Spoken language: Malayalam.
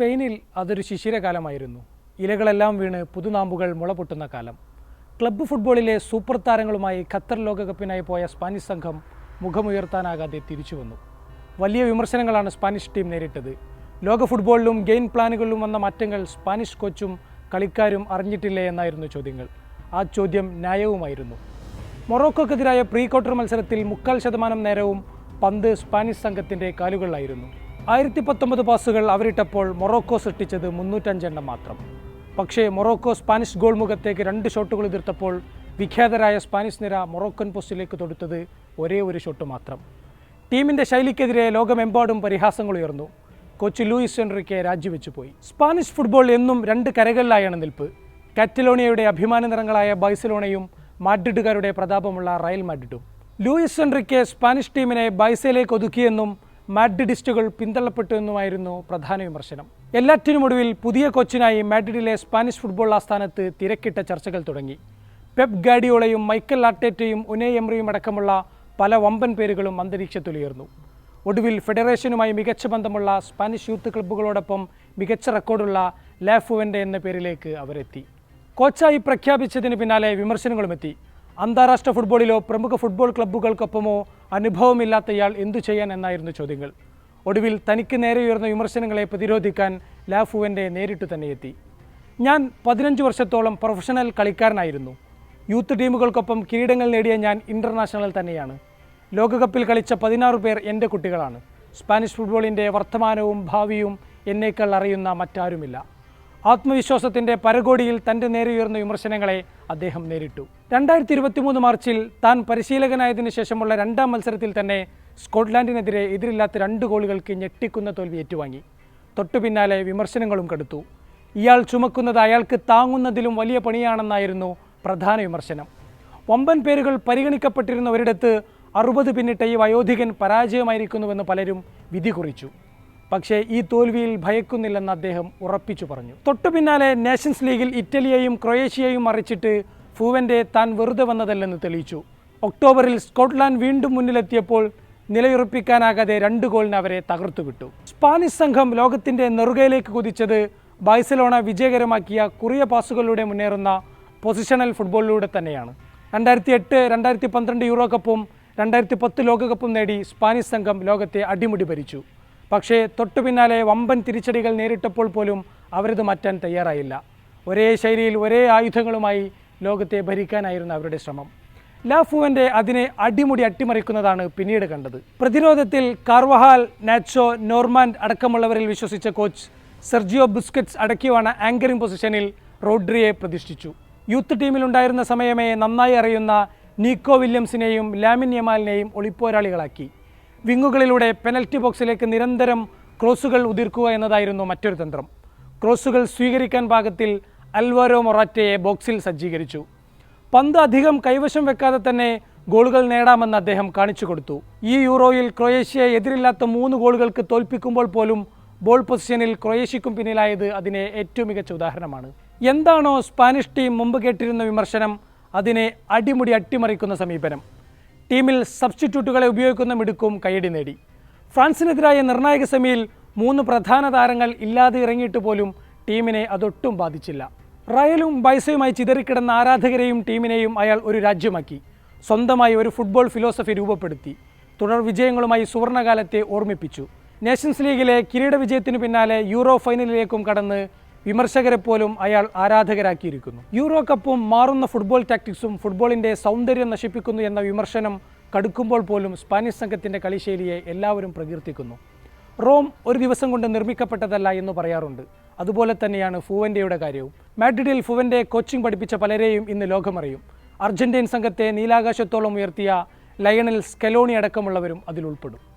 സ്പെയിനിൽ അതൊരു ശിശിരകാലമായിരുന്നു. ഇലകളെല്ലാം വീണ് പുതുനാമ്പുകൾ മുളപൊട്ടുന്ന കാലം. ക്ലബ്ബ് ഫുട്ബോളിലെ സൂപ്പർ താരങ്ങളുമായി ഖത്തർ ലോകകപ്പിനായി പോയ സ്പാനിഷ് സംഘം മുഖമുയർത്താനാകാതെ തിരിച്ചു വന്നു. വലിയ വിമർശനങ്ങളാണ് സ്പാനിഷ് ടീം നേരിട്ടത്. ലോക ഫുട്ബോളിലും ഗെയിം പ്ലാനുകളിലും വന്ന മാറ്റങ്ങൾ സ്പാനിഷ് കോച്ചും കളിക്കാരും അറിഞ്ഞിട്ടില്ലേ എന്നായിരുന്നു ചോദ്യങ്ങൾ. ആ ചോദ്യം ന്യായവുമായിരുന്നു. മൊറോക്കോക്കെതിരായ പ്രീ ക്വാർട്ടർ മത്സരത്തിൽ മുക്കാൽ ശതമാനം നേരവും പന്ത് സ്പാനിഷ് സംഘത്തിന്റെ കാലുകളിലായിരുന്നു. ആയിരത്തി പത്തൊമ്പത് പാസുകൾ അവരിട്ടപ്പോൾ മൊറോക്കോ സൃഷ്ടിച്ചത് മുന്നൂറ്റഞ്ചെണ്ണം മാത്രം. പക്ഷേ മൊറോക്കോ സ്പാനിഷ് ഗോൾ മുഖത്തേക്ക് രണ്ട് ഷോട്ടുകൾ എതിർത്തപ്പോൾ വിഖ്യാതരായ സ്പാനിഷ് നിര മൊറോക്കൻ പോസ്റ്റിലേക്ക് തൊടുത്തത് ഒരേ ഒരു ഷോട്ട് മാത്രം. ടീമിന്റെ ശൈലിക്കെതിരെ ലോകമെമ്പാടും പരിഹാസങ്ങൾ ഉയർന്നു. കോച്ച് ലൂയിസ് എൻറിക്ക് രാജിവെച്ചു പോയി. സ്പാനിഷ് ഫുട്ബോൾ എന്നും രണ്ട് കരകളിലായാണ് നിൽപ്പ്. കാറ്റലോണിയയുടെ അഭിമാന നിറങ്ങളായ ബൈസലോണയും മാഡ്രിഡുകാരുടെ പ്രതാപമുള്ള റയൽ മാഡ്രിഡും. ലൂയിസ് എൻറിക്ക് സ്പാനിഷ് ടീമിനെ ബൈസയിലേക്ക് ഒതുക്കിയെന്നും മാഡ്രിഡിസ്റ്റുകൾ പിന്തള്ളപ്പെട്ടു എന്നുമായിരുന്നു പ്രധാന വിമർശനം. എല്ലാറ്റിനുമൊടുവിൽ പുതിയ കോച്ചിനായി മാഡ്രിഡിലെ സ്പാനിഷ് ഫുട്ബോൾ ആസ്ഥാനത്ത് തിരക്കിട്ട ചർച്ചകൾ തുടങ്ങി. പെപ് ഗാഡിയോളയും മൈക്കൽ ആർട്ടേറ്റയും ഉനേ എംറിയും അടക്കമുള്ള പല വമ്പൻ പേരുകളും അന്തരീക്ഷത്തിലുയർന്നു. ഒടുവിൽ ഫെഡറേഷനുമായി മികച്ച ബന്ധമുള്ള സ്പാനിഷ് യൂത്ത് ക്ലബ്ബുകളോടൊപ്പം മികച്ച റെക്കോർഡുള്ള ലാഫുവന്റെ എന്ന പേരിലേക്ക് അവരെത്തി. കോച്ചായി പ്രഖ്യാപിച്ചതിന് പിന്നാലെ വിമർശനങ്ങളുമെത്തി. അന്താരാഷ്ട്ര ഫുട്ബോളിലോ പ്രമുഖ ഫുട്ബോൾ ക്ലബ്ബുകൾക്കൊപ്പമോ അനുഭവമില്ലാത്ത ഇയാൾ എന്തു ചെയ്യാൻ എന്നായിരുന്നു ചോദ്യങ്ങൾ. ഒടുവിൽ തനിക്ക് നേരെ ഉയർന്ന വിമർശനങ്ങളെ പ്രതിരോധിക്കാൻ ലാഫുവന്റെ നേരിട്ട് തന്നെ എത്തി. ഞാൻ പതിനഞ്ച് വർഷത്തോളം പ്രൊഫഷണൽ കളിക്കാരനായിരുന്നു. യൂത്ത് ടീമുകൾക്കൊപ്പം കിരീടങ്ങൾ നേടിയ ഞാൻ ഇന്റർനാഷണൽ തന്നെയാണ്. ലോകകപ്പിൽ കളിച്ച പതിനാറ് പേർ എന്റെ കുട്ടികളാണ്. സ്പാനിഷ് ഫുട്ബോളിന്റെ വർത്തമാനവും ഭാവിയും എന്നേക്കാൾ അറിയുന്ന മറ്റാരുമില്ല. ആത്മവിശ്വാസത്തിന്റെ പരകോടിയിൽ തന്റെ നേരെ ഉയർന്ന വിമർശനങ്ങളെ അദ്ദേഹം നേരിട്ടു. രണ്ടായിരത്തി ഇരുപത്തിമൂന്ന് മാർച്ചിൽ താൻ പരിശീലകനായതിനു ശേഷമുള്ള രണ്ടാം മത്സരത്തിൽ തന്നെ സ്കോട്ട്ലാൻഡിനെതിരെ എതിരില്ലാത്ത രണ്ട് ഗോളുകൾക്ക് ഞെട്ടിക്കുന്ന തോൽവി ഏറ്റുവാങ്ങി. തൊട്ടു പിന്നാലെ വിമർശനങ്ങളും കടുത്തു. ഇയാൾ ചുമക്കുന്നത് അയാൾക്ക് താങ്ങുന്നതിലും വലിയ പണിയാണെന്നായിരുന്നു പ്രധാന വിമർശനം. വമ്പൻ പേരുകൾ പരിഗണിക്കപ്പെട്ടിരുന്ന ഒരിടത്ത് അറുപത് പിന്നിട്ട ഈ വയോധികൻ പരാജയമായിരിക്കുന്നുവെന്ന് പലരും വിധി കുറിച്ചു. പക്ഷേ ഈ തോൽവിയിൽ ഭയക്കുന്നില്ലെന്ന് അദ്ദേഹം ഉറപ്പിച്ചു പറഞ്ഞു. തൊട്ടു പിന്നാലെ നേഷൻസ് ലീഗിൽ ഇറ്റലിയെയും ക്രൊയേഷ്യയെയും മറിച്ചിട്ട് ഫൂവന്റെ താൻ വെറുതെ വന്നതല്ലെന്ന് തെളിയിച്ചു. ഒക്ടോബറിൽ സ്കോട്ട്ലാൻഡ് വീണ്ടും മുന്നിലെത്തിയപ്പോൾ നിലയുറപ്പിക്കാനാകാതെ രണ്ട് ഗോളിന് അവരെ തകർത്തു വിട്ടു സ്പാനിഷ് സംഘം ലോകത്തിന്റെ നെറുകയിലേക്ക് കുതിച്ചത് ബാഴ്സലോണ വിജയകരമാക്കിയ കുറിയ പാസുകളിലൂടെ മുന്നേറുന്ന പൊസിഷണൽ ഫുട്ബോളിലൂടെ തന്നെയാണ്. രണ്ടായിരത്തി എട്ട് രണ്ടായിരത്തി പന്ത്രണ്ട് യൂറോ കപ്പും രണ്ടായിരത്തി പത്ത് ലോകകപ്പും നേടി സ്പാനിഷ് സംഘം ലോകത്തെ അടിമുടി ഭരിച്ചു. പക്ഷേ തൊട്ടു പിന്നാലെ വമ്പൻ തിരിച്ചടികൾ നേരിട്ടപ്പോൾ പോലും അവരത് മാറ്റാൻ തയ്യാറായില്ല. ഒരേ ശൈലിയിൽ ഒരേ ആയുധങ്ങളുമായി ലോകത്തെ ഭരിക്കാനായിരുന്നു അവരുടെ ശ്രമം. ലാഫുവന്റെ അതിനെ അടിമുടി അട്ടിമറിക്കുന്നതാണ് പിന്നീട് കണ്ടത്. പ്രതിരോധത്തിൽ കാർവഹാൽ നാച്ചോ നോർമാൻഡ് അടക്കമുള്ളവരിൽ വിശ്വസിച്ച കോച്ച് സെർജിയോ ബിസ്കറ്റ്സ് അടക്കിയുമാണ് ആങ്കറിംഗ് പൊസിഷനിൽ റോഡ്രിയെ പ്രതിഷ്ഠിച്ചു. യൂത്ത് ടീമിലുണ്ടായിരുന്ന സമയമേ നന്നായി അറിയുന്ന നീക്കോ വില്യംസിനെയും ലാമിൻ യമാലിനെയും ഒളിപ്പോരാളികളാക്കി. വിങ്ങുകളിലൂടെ പെനൽറ്റി ബോക്സിലേക്ക് നിരന്തരം ക്രോസുകൾ ഉതിർക്കുക എന്നതായിരുന്നു മറ്റൊരു തന്ത്രം. ക്രോസുകൾ സ്വീകരിക്കാൻ പാകത്തിൽ അൽവാരോ മൊറാറ്റയെ ബോക്സിൽ സജ്ജീകരിച്ചു. പന്ത് അധികം കൈവശം വെക്കാതെ തന്നെ ഗോളുകൾ നേടാമെന്ന് അദ്ദേഹം കാണിച്ചു കൊടുത്തു. ഈ യൂറോയിൽ ക്രൊയേഷ്യയെ എതിരില്ലാത്ത മൂന്ന് ഗോളുകൾക്ക് തോൽപ്പിക്കുമ്പോൾ പോലും ബോൾ പൊസിഷനിൽ ക്രൊയേഷ്യക്കും പിന്നിലായത് അതിനെ ഏറ്റവും മികച്ച ഉദാഹരണമാണ്. എന്താണോ സ്പാനിഷ് ടീം മുമ്പ് കേട്ടിരുന്ന വിമർശനം അതിനെ അടിമുടി അട്ടിമറിക്കുന്ന സമീപനം. ടീമിൽ സബ്സ്റ്റിറ്റ്യൂട്ടുകളെ ഉപയോഗിക്കുന്ന മിടുക്കും കൈയടി നേടി. ഫ്രാൻസിനെതിരായ നിർണായക സെമിയിൽ മൂന്ന് പ്രധാന താരങ്ങൾ ഇല്ലാതെ ഇറങ്ങിയിട്ട് പോലും ടീമിനെ അതൊട്ടും ബാധിച്ചില്ല. റയലും ബൈസയുമായി ചിതറിക്കിടന്ന ആരാധകരെയും ടീമിനെയും അയാൾ ഒരു രാജ്യമാക്കി. സ്വന്തമായി ഒരു ഫുട്ബോൾ ഫിലോസഫി രൂപപ്പെടുത്തി. തുടർ വിജയങ്ങളുമായി സുവർണകാലത്തെ ഓർമ്മിപ്പിച്ചു. നേഷൻസ് ലീഗിലെ കിരീട വിജയത്തിനു പിന്നാലെ യൂറോ ഫൈനലിലേക്കും കടന്ന് വിമർശകരെ പോലും അയാൾ ആരാധകരാക്കിയിരിക്കുന്നു. യൂറോ കപ്പും മാറുന്ന ഫുട്ബോൾ ടാക്ടിക്സും ഫുട്ബോളിന്റെ സൗന്ദര്യം നശിപ്പിക്കുന്നു എന്ന വിമർശനം കടുക്കുമ്പോൾ പോലും സ്പാനിഷ് സംഘത്തിന്റെ കളിശൈലിയെ എല്ലാവരും പ്രകീർത്തിക്കുന്നു. റോം ഒരു ദിവസം കൊണ്ട് നിർമ്മിക്കപ്പെട്ടതല്ല എന്ന് പറയാറുണ്ട്. അതുപോലെ തന്നെയാണ് ഫുവന്റെയുടെ കാര്യവും. മാഡ്രിഡിൽ ഫുവന്റെ കോച്ചിങ് പഠിപ്പിച്ച പലരെയും ഇന്ന് ലോകമറിയും. അർജന്റീൻ സംഘത്തെ നീലാകാശത്തോളം ഉയർത്തിയ ലയണൽ സ്കെലോണി അടക്കമുള്ളവരും അതിലുൾപ്പെടും